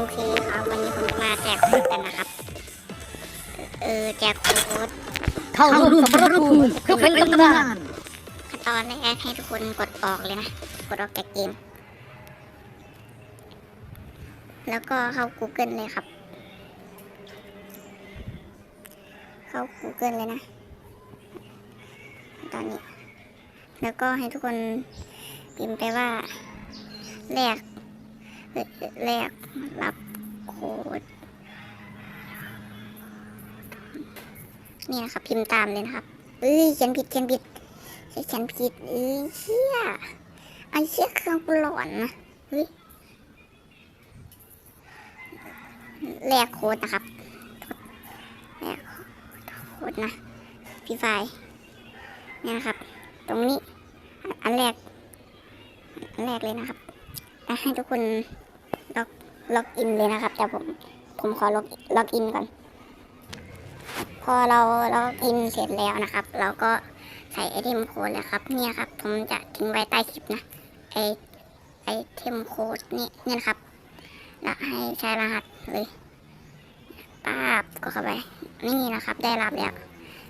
อเคครับวันนี้ผมจะมาแจกโค้ดกันนะครับ เออแจกโค้ดเข้าร่วมสมรภูมิเพื่อเป็นตำนานขั้นตอนแรกให้ทุกคนกดออกเลยนะ กดออกจากเกม แล้วก็เข้า Google เลยครับ เข้า Google เลยนะ ตอนนี้ แล้วก็ให้ทุกคนพิมพ์ไปว่าแลกเอ่อ แลกรับโค้ดนี่นะครับพิมพ์ตามเลยนะครับเอ้ยเขียนผิดเขียนผิดเขียนผิดเอ้ยเชี่ยไอ้เชี่ยเครื่องกูหลอนนะเฮ้ยแลกโค้ดนะครับแลกโค้ดนะพี่ไฟเนี่ยนะครับ ตรงนี้ อันแรก อันแรกเลยนะครับ ให้ทุกคนล็อกล็อกอินเลยนะครับ แต่ผมผมขอล็อกล็อกอินก่อน พอเราล็อกอินเสร็จแล้วนะครับ เราก็ใส่ไอเทมโค้ดเลยครับ เนี่ยครับ ผมจะทิ้งไว้ใต้คลิปนะไอไอเทมโค้ดนี่เนี่ยนะครับ แล้วให้ใช้รหัสเลยป้าบก็เข้าไปนี่นะครับ ได้รับแล้ว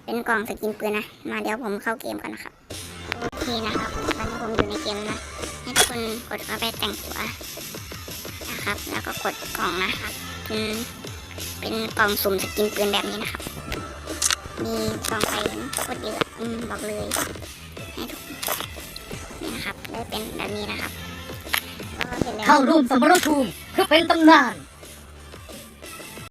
เป็นกล่องสกินปืนนะ มาเดี๋ยวผมเข้าเกมกันนะครับ โอเคนะครับ ตอนนี้ผมอยู่ในเกมนะ ให้ทุกคนกดเข้าไปแต่งตัวนะครับ แล้วก็กดกล่องนะครับเป็นเป็นกล่องสุ่มสกินปืนแบบนี้นะครับ มีกล่องไฟโคตรเยอะอืมบอกเลย ให้ทุกนี่นะครับได้เป็นแบบนี้นะครับเสร็จแล้วเข้าร่วมสมรภูมิเพื่อเป็นตำนาน